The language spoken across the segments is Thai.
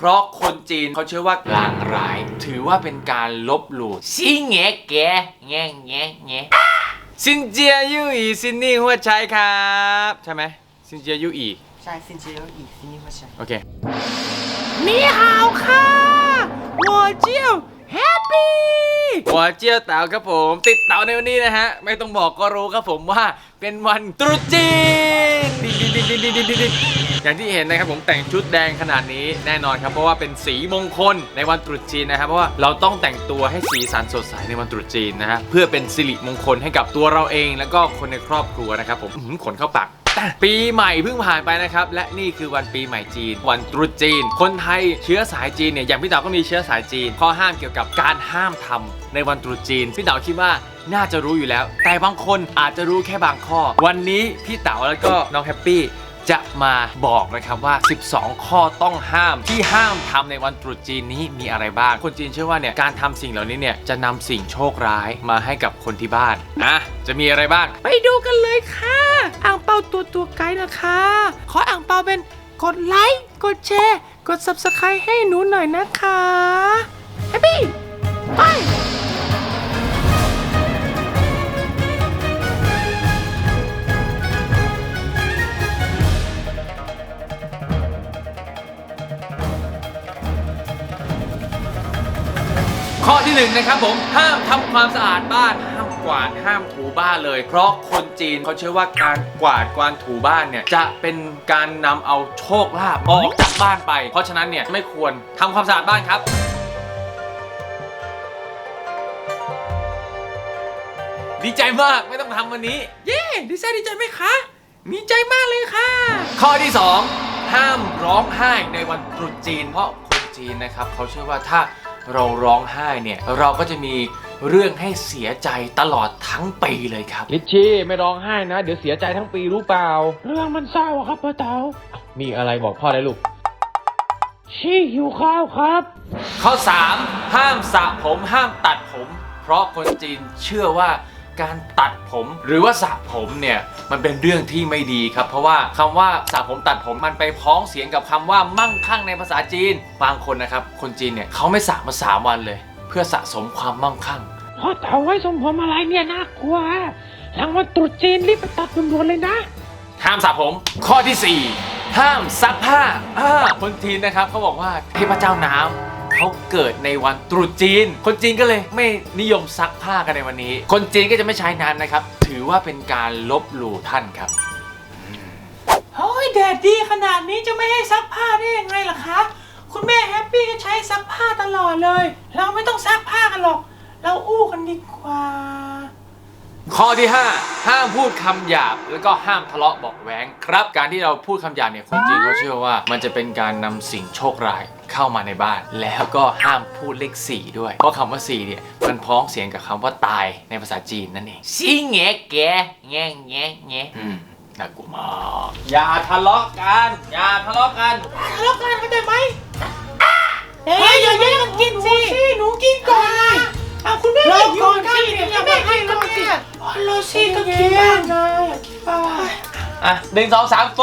เพราะคนจีนเขาเชื่อว่าลางร้าย ถือว่าเป็นการลบหลู่ซิงเงแกแงแงแงะซินเจียยู่อีซินนี่หัวใจครับ ใช่ไหมซินเจียยู่อีใช่ซินเจียยู่อีซินนี่หัวใจโอเคนี่ฮาวค่ะหัวเจียวแฮปปี้หัวเจียวเต่าครับผม ติดเต่าในวันนี้นะฮะ ไม่ต้องบอกก็รู้ครับผมว่าเป็นวันตรุษจีน อย่างที่เห็นนะครับผมแต่งชุดแดงขนาดนี้แน่นอนครับเพราะว่าเป็นสีมงคลในวันตรุษจีนนะครับเพราะว่าเราต้องแต่งตัวให้สีสันสดใสในวันตรุษจีนนะฮะเพื่อเป็นสิริมงคลให้กับตัวเราเอง แล้วก็คนในครอบครัวนะครับผมขนเข้าปากปีใหม่เพิ่งผ่านไปนะครับ และนี่คือวันปีใหม่จีน วันตรุษจีน คนไทยเชื้อสายจีนเนี่ยอย่างพี่เต๋าก็มีเชื้อสายจีนข้อห้ามเกี่ยวกับการห้ามทำในวันตรุษจีนพี่เต๋าคิดว่าน่าจะรู้อยู่แล้ว แต่บางคนอาจจะรู้แค่บางข้อ วันนี้พี่เต๋าแล้วก็น้องแฮปปี้ จะมาบอกนะครับว่า 12 ข้อต้องห้ามที่ห้ามทำในวันตรุษจีนนี้มีอะไรบ้าง คนจีนเชื่อว่าเนี่ยการทำสิ่งเหล่านี้เนี่ยจะนำสิ่งโชคร้ายมาให้กับคนที่บ้านนะจะมีอะไรบ้าง ไปดูกันเลยค่ะอ่างเปาตัวตัวไกด์นะคะ ขออ่างเปาเป็นกดไลค์กดแชร์ กด subscribe ให้หนูหน่อยนะคะแฮปปี้ไป ข้อที่หนึ่งนะครับผมห้ามทำความสะอาดบ้านห้ามกวาดห้ามถูบ้านเลย เพราะคนจีนเขาเชื่อว่าการกวาดกวานถูบ้านเนี่ยจะเป็นการนำเอาโชคลาภออกจากบ้านไป เพราะฉะนั้นเนี่ยไม่ควรทำความสะอาดบ้านครับดีใจมากไม่ต้องทำวันนี้ เย้ดีใจดีใจไหมคะ มีใจมากเลยค่ะ ข้อที่ 2 ห้ามร้องไห้ในวันตรุษจีน เพราะคนจีนนะครับ เขาเชื่อว่าถ้า เราร้องไห้เนี่ยเราก็จะมีเรื่องให้เสียใจตลอดทั้งปีเลยครับ ลิชชี่ไม่ร้องไห้นะ เดี๋ยวเสียใจทั้งปีรู้เปล่า เรื่องมันเศร้าอะครับพ่อเต๋ามีอะไรบอกพ่อได้ลูกชี่หิวข้าวครับ ข้อ 3 ห้ามสระผมห้ามตัดผม เพราะคนจีนเชื่อว่า การตัดผมหรือว่าสระผมเนี่ยมันเป็นเรื่องที่ไม่ดีครับ เพราะว่าคำว่าสระผมตัดผมมันไปพ้องเสียงกับคำว่ามั่งคั่งในภาษาจีน บางคนนะครับ คนจีนเนี่ยเขาไม่สระมาสามวันเลย เพื่อสะสมความมั่งคั่งพ่อเต๋าไว้สมผมอะไรเนี่ยน่ากลัวหลังวันตรุษจีนรีบไปตัดด่วนๆเลยนะห้ามสระผม ข้อที่ 4 ห้ามซักผ้าอ่าคนจีนนะครับเขาบอกว่าเทพเจ้าน้ำ เขาเกิดในวันตรุษจีน คนจีนก็เลยไม่นิยมซักผ้ากันในวันนี้ คนจีนก็จะไม่ใช้น้ำนะครับ ถือว่าเป็นการลบหลู่ท่านครับเฮ้ยแดดดีขนาดนี้จะไม่ให้ซักผ้าได้ยังไงล่ะคะ คุณแม่แฮปปี้ก็ใช้ซักผ้าตลอดเลย เราไม่ต้องซักผ้ากันหรอก เราอู้กันดีกว่า ข้อที่ 5 ห้ามพูดคำหยาบ แล้วก็ห้ามทะเลาะเบอกแว้งครับ การที่เราพูดคำหยาบเนี่ยคนจีนเขาเชื่อว่า มันจะเป็นการนำสิ่งโชคร้าย เข้ามาในบ้าน แล้วก็ห้ามพูดเลข 4 ด้วย เพราะคำว่า4เนี่ยมันพ้องเสียงกับคำว่าตายในภาษาจีนนั่นเองซิงแงแกแงแงแงอืมน่ากลัวมากอย่าทะเลาะกันอย่าทะเลาะกันทะเลาะกันเข้าใจไหมเฮ้ยอย่าแย่งกันกินสิหนูกินก่อนนะเอาคุณแม่รอก่อนสิอย่าไม่ให้รอสิรอสิก็กินบ้างนะอย่ากินบ้างอะหนึ่งสองสามโฟ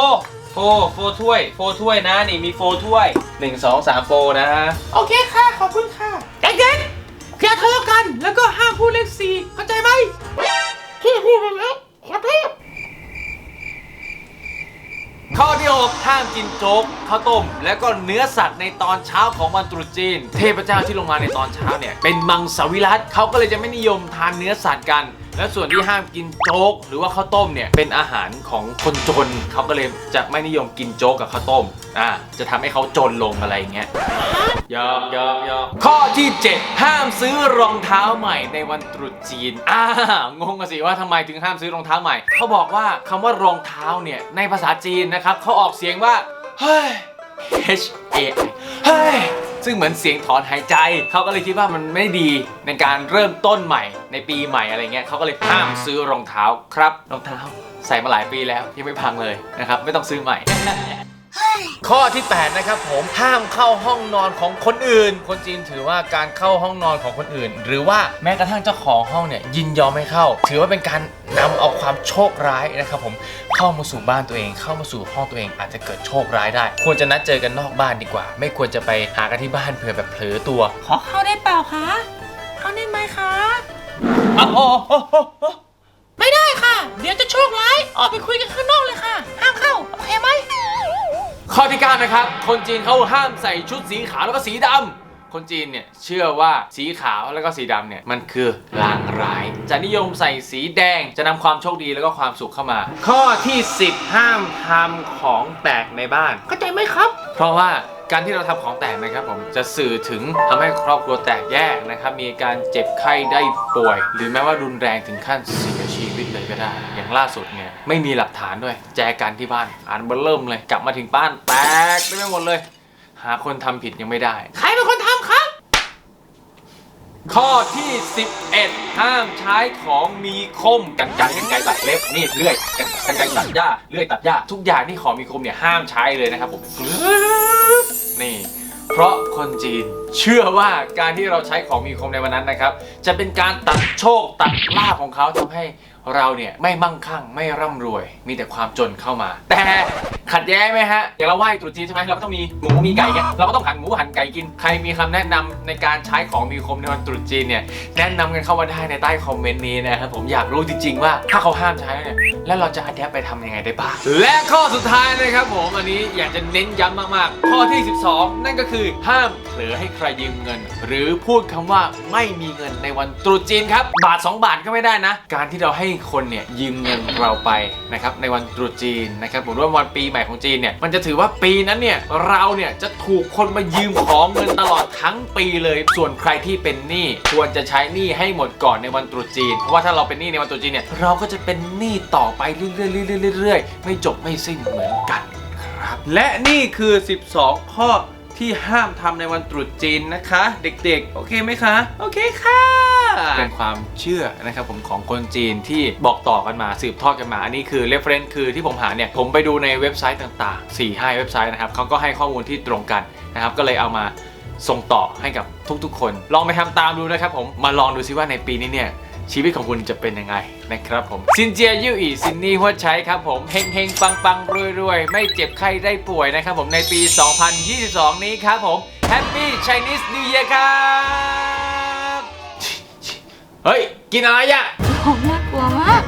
โฟโฟถ้วยโฟถ้วยนะนี่มีโฟถ้วยหนึ่งสองสามโฟนะฮะโอเคค่ะ ขอบคุณค่ะ เด็กๆอย่าทะเลาะกัน แล้วก็ห้ามพูดเลขสี่เข้าใจไหมที่พูดไปแล้วขอโทษข้อที่6ห้ามกินโจ๊กข้าวต้ม และก็เนื้อสัตว์ในตอนเช้าของวันตรุษจีน เทพเจ้าที่ลงมาในตอนเช้าเนี่ยเป็นมังสวิรัตเขาก็เลยจะไม่นิยมทานเนื้อสัตว์กัน และส่วนที่ห้ามกินโจ๊กหรือว่าข้าวต้มเนี่ยเป็นอาหารของคนจนเขาก็เลยจะไม่นิยมกินโจ๊กกับข้าวต้มอ่าจะทำให้เขาจนลงอะไรอย่างเงี้ยยอกยอกยอกข้อที่ 7 ห้ามซื้อรองเท้าใหม่ในวันตรุษจีนอ่างงกันสิว่าทำไมถึงห้ามซื้อรองเท้าใหม่เขาบอกว่าคำว่ารองเท้าเนี่ยในภาษาจีนนะครับเขาออกเสียงว่าเฮ้ย H A I เฮ้ย ซึ่งเหมือนเสียงถอนหายใจเขาก็เลยคิดว่ามันไม่ดีในการเริ่มต้นใหม่ในปีใหม่อะไรเงี้ยเขาก็เลยห้ามซื้อรองเท้าครับรองเท้าใส่มาหลายปีแล้วยังไม่พังเลยนะครับไม่ต้องซื้อใหม่ ข้อที่ 8 นะครับผมห้ามเข้าห้องนอนของคนอื่น คนจีนถือว่าการเข้าห้องนอนของคนอื่น หรือว่าแม้กระทั่งเจ้าของห้องเนี่ยยินยอมไม่เข้า ถือว่าเป็นการนำเอาความโชคร้ายนะครับผมเข้ามาสู่บ้านตัวเอง เข้ามาสู่ห้องตัวเองอาจจะเกิดโชคร้ายได้ ควรจะนัดเจอกันนอกบ้านดีกว่า ไม่ควรจะไปหากันที่บ้านเผื่อแบบเผลอตัวขอเข้าได้เปล่าคะเข้าได้ไหมคะอ้าวโอ้โหไม่ได้ค่ะ เดี๋ยวจะโชคร้ายออกไปคุยกันข้างนอก อที่9นะครับ คนจีนเขาห้ามใส่ชุดสีขาวแล้วก็สีดำคนจีนเนี่ยเชื่อว่าสีขาวแล้วก็สีดำเนี่ยมันคือลางร้าย จะนิยมใส่สีแดงจะนำความโชคดีแล้วก็ความสุขเข้ามา ข้อที่ 10 ห้ามทำของแตกในบ้าน เข้าใจไหมครับ เพราะว่า การที่เราทำของแตกนะครับผมจะสื่อถึงทำให้ครอบครัวแตกแยกนะครับ มีการเจ็บไข้ได้ป่วย หรือแม้ว่ารุนแรงถึงขั้นเสียชีวิตเลยก็ได้ อย่างล่าสุดเนี่ยไม่มีหลักฐานด้วย แจกันที่บ้านอ่านเบอร์เริ่มเลย กลับมาถึงบ้านแตกไปหมดเลย หาคนทำผิดยังไม่ได้ ใครเป็นคนทำครับ ข้อที่ 11 ห้ามใช้ของมีคมกันไกรกันไกรตัดเล็บมีดเลื่อยกันกันไกรตัดหญ้าเลื่อยตัดหญ้าทุกอย่างที่ของมีคมเนี่ยห้ามใช้เลยนะครับผม นี่ เพราะคนจีนเชื่อว่าการที่เราใช้ของมีคมในวันนั้นนะครับ จะเป็นการตัดโชคตัดลาภของเขาทำให้เราเนี่ยไม่มั่งคั่งไม่ร่ำรวย มีแต่ความจนเข้ามา แต่ขัดแย้งไหมฮะอย่างเราไหว้ตรุษจีนใช่ไหมเราก็ต้องมีหมูมีไก่เนี่ยเราก็ต้องหั่นหมูหั่นไก่กินใครมีคำแนะนำในการใช้ของมีคมในวันตรุษจีนเนี่ยแนะนำกันเข้ามาได้ในใต้คอมเมนต์นี้นะครับผมอยากรู้จริง ๆ ว่าถ้าเขาห้ามใช้เนี่ยแล้วเราจะอัดแอปไปทำยังไงได้บ้างและข้อสุดท้ายนะครับผมอันนี้อยากจะเน้นย้ำมากๆ ข้อที่ 12 นั่นก็คือห้ามเผลอให้ใครยืมเงิน หรือพูดคำว่าไม่มีเงินในวันตรุษจีนครับ บาท 2 บาทก็ไม่ได้นะ การที่เราให้คนเนี่ยยืมเงินเราไปนะครับในวันตรุษจีนนะครับผมว่าวันปีใหม่ของจีนเนี่ยมันจะถือว่าปีนั้นเนี่ยเราเนี่ยจะถูกคนมายืมของเงินตลอดทั้งปีเลย ส่วนใครที่เป็นหนี้ควรจะใช้หนี้ให้หมดก่อนในวันตรุษจีนเพราะว่าถ้าเราเป็นหนี้ในวันตรุษจีนเนี่ยเราก็จะเป็นหนี้ต่อไปเรื่อยๆๆๆเรื่อยๆไม่จบไม่สิ้นเหมือนกัน ครับและนี่คือ 12 ข้อ ที่ห้ามทำในวันตรุษจีนนะคะ เด็กๆ โอเคไหมคะ โอเคค่ะ เป็นความเชื่อนะครับผมของคนจีนที่บอกต่อกันมาสืบทอดกันมา อันนี้คือ reference คือที่ผมหาเนี่ย ผมไปดูในเว็บไซต์ต่างๆ4 5เว็บไซต์นะครับเขาก็ให้ข้อมูลที่ตรงกันนะครับ ก็เลยเอามาส่งต่อให้กับทุกๆ คน ลองไปทำตามดูนะครับผมมาลองดูซิว่าในปีนี้เนี่ย ชีวิตของคุณจะเป็นยังไงนะครับผมซินเจียยูอีซินนี่หัวใช้ครับผมเฮงเฮงปังปังรวยรวยไม่เจ็บไข้ได้ป่วยนะครับผมในปี 2022 นี้ครับผมแฮปปี้ไชนีสเดีย Year ครับเฮ้ย กินอะไรอะ โอ้โหน่ากลัวมาก